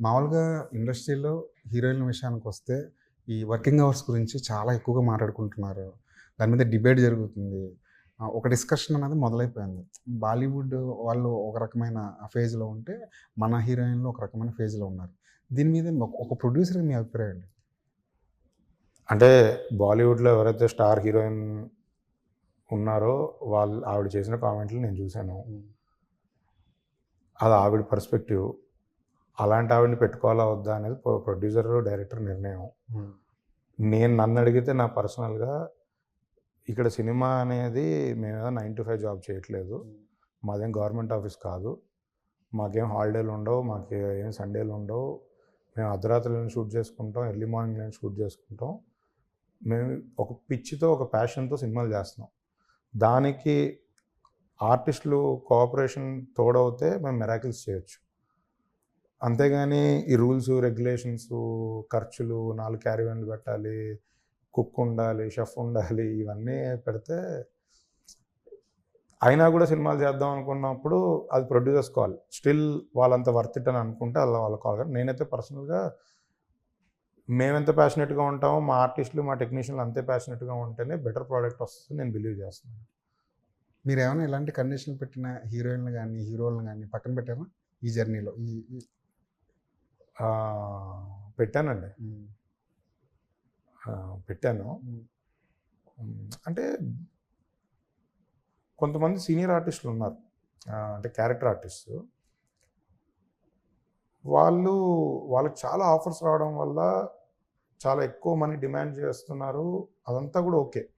మామూలుగా ఇండస్ట్రీలో హీరోయిన్ల విషయానికి వస్తే ఈ వర్కింగ్ అవర్స్ గురించి చాలా ఎక్కువగా మాట్లాడుకుంటున్నారు. దాని మీద డిబేట్ జరుగుతుంది. ఒక డిస్కషన్ అనేది మొదలైపోయింది. బాలీవుడ్ వాళ్ళు ఒక రకమైన ఫేజ్లో ఉంటే మన హీరోయిన్లు ఒక రకమైన ఫేజ్లో ఉన్నారు. దీని మీద ఒక- ప్రొడ్యూసర్గా మీ అభిప్రాయం అండి అంటే బాలీవుడ్లో ఎవరైతే స్టార్ హీరోయిన్ ఉన్నారో వాళ్ళు ఆవిడ చేసిన కామెంట్లు నేను చూశాను. అది ఆవిడ పర్స్పెక్టివ్. అలాంటి ఆవిడని పెట్టుకోవాలా వద్దా అనేది ప్రొడ్యూసర్ డైరెక్టర్ నిర్ణయం. నేను నన్ను అడిగితే నా పర్సనల్గా ఇక్కడ సినిమా అనేది మేమేదో నైన్ టు ఫైవ్ జాబ్ చేయట్లేదు. మాదేం గవర్నమెంట్ ఆఫీస్ కాదు. మాకేం హాలిడేలు ఉండవు. మాకు ఏం సండేలు ఉండవు. మేము అర్ధరాత్రులను షూట్ చేసుకుంటాం. ఎర్లీ మార్నింగ్ నేను షూట్ చేసుకుంటాం. మేము ఒక పిచ్చితో ఒక ప్యాషన్తో సినిమాలు చేస్తున్నాం. దానికి ఆర్టిస్టులు కోఆపరేషన్ తోడవుతే మేము మెరాకిల్స్ చేయొచ్చు. అంతేగాని ఈ రూల్స్ రెగ్యులేషన్స్ ఖర్చులు నాలుగు క్యారీవన్లు పెట్టాలి కుక్ ఉండాలి షెఫ్ ఉండాలి ఇవన్నీ పెడితే అయినా కూడా సినిమాలు చేద్దాం అనుకున్నప్పుడు అది ప్రొడ్యూసర్స్ కాల్. స్టిల్ వాళ్ళంత వర్త్ ఇట్ అని అనుకుంటే అలా వాళ్ళ కాల్ కానీ నేనైతే పర్సనల్గా మేమెంత ప్యాషనెట్గా ఉంటామో మా ఆర్టిస్టులు మా టెక్నీషియన్లు అంతే ప్యాషనెట్గా ఉంటేనే బెటర్ ప్రోడక్ట్ వస్తుంది నేను బిలీవ్ చేస్తున్నాను. మీరు ఏమైనా ఇలాంటి కండిషన్లు పెట్టిన హీరోయిన్లు కానీ హీరోలను కానీ పక్కన పెట్టారా? ఈ జర్నీలో ఈ పెట్టానండి. పెట్టాను. అంటే కొంతమంది సీనియర్ ఆర్టిస్టులు ఉన్నారు. అంటే క్యారెక్టర్ ఆర్టిస్ట్. వాళ్ళు వాళ్ళకి చాలా ఆఫర్స్ రావడం వల్ల చాలా ఎక్కువ మనీ డిమాండ్ చేస్తున్నారు. అదంతా కూడా ఓకే.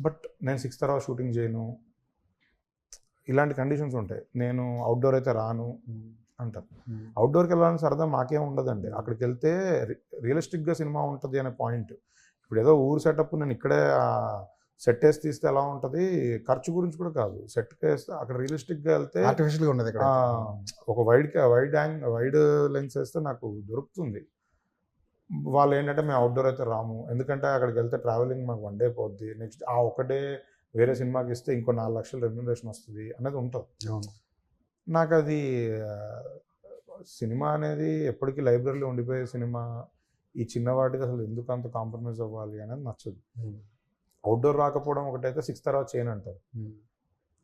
బట్ నేను సిక్స్ తర్వాత షూటింగ్ చేయను. ఇలాంటి కండిషన్స్ ఉంటాయి. నేను అవుట్డోర్ అయితే రాను. అంటారు. అవుట్డోర్కి వెళ్ళాలని సరదా మాకేం ఉండదండి. అక్కడికి వెళ్తే రియలిస్టిక్గా సినిమా ఉంటుంది అనే పాయింట్. ఇప్పుడు ఏదో ఊరు సెటప్ నేను ఇక్కడే సెట్ వేసి తీస్తే ఎలా ఉంటుంది? ఖర్చు గురించి కూడా కాదు. సెట్ వేస్తే అక్కడ రియలిస్టిక్గా వెళ్తే ఆర్టిఫిషియల్గా ఉండదు ఒక wide wide young wide lens వేస్తే నాకు దొరుకుతుంది. వాళ్ళు ఏంటంటే మేము అవుట్డోర్ అయితే రాము. ఎందుకంటే అక్కడికి వెళ్తే ట్రావెలింగ్ మాకు వన్ డే పోద్ది. నెక్స్ట్ ఆ ఒకటే వేరే సినిమాకి ఇస్తే ఇంకో నాలుగు లక్షల రెమ్యునరేషన్ వస్తుంది అనేది ఉంటుంది. నాకు అది సినిమా అనేది ఎప్పటికీ లైబ్రరీలో ఉండిపోయే సినిమా. ఈ చిన్న వాటికి అసలు ఎందుకు అంత కాంప్రమైజ్ అవ్వాలి అనేది నచ్చదు. అవుట్డోర్ రాకపోవడం ఒకటైతే సిక్స్ తర్వాత చేయను అంటారు.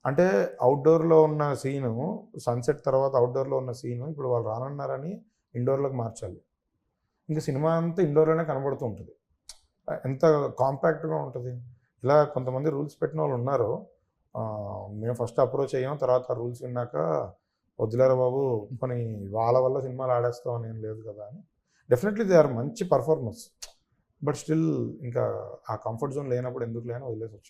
అంటే అవుట్డోర్లో ఉన్న సీను సన్సెట్ తర్వాత అవుట్డోర్లో ఉన్న సీను ఇప్పుడు వాళ్ళు రానన్నారని ఇండోర్లోకి మార్చాలి. ఇంకా సినిమా అంతా ఇండోర్లోనే కనబడుతూ ఉంటుంది. ఎంత కాంపాక్ట్గా ఉంటుంది. ఇలా కొంతమంది రూల్స్ పెట్టిన వాళ్ళు ఉన్నారు మేము ఫస్ట్ అప్రోచ్ అయ్యాం. తర్వాత రూల్స్ విన్నాక వద్దులేరా బాబు కొన్ని వాళ్ళ వల్ల సినిమాలు ఆడేస్తాం అని ఏం లేదు కదా అని. డెఫినెట్లీ దే ఆర్ మంచి పర్ఫార్మెన్స్ బట్ స్టిల్ ఇంకా ఆ కంఫర్ట్ జోన్ లేనప్పుడు ఎందుకు లేని వదిలేసి వచ్చాం.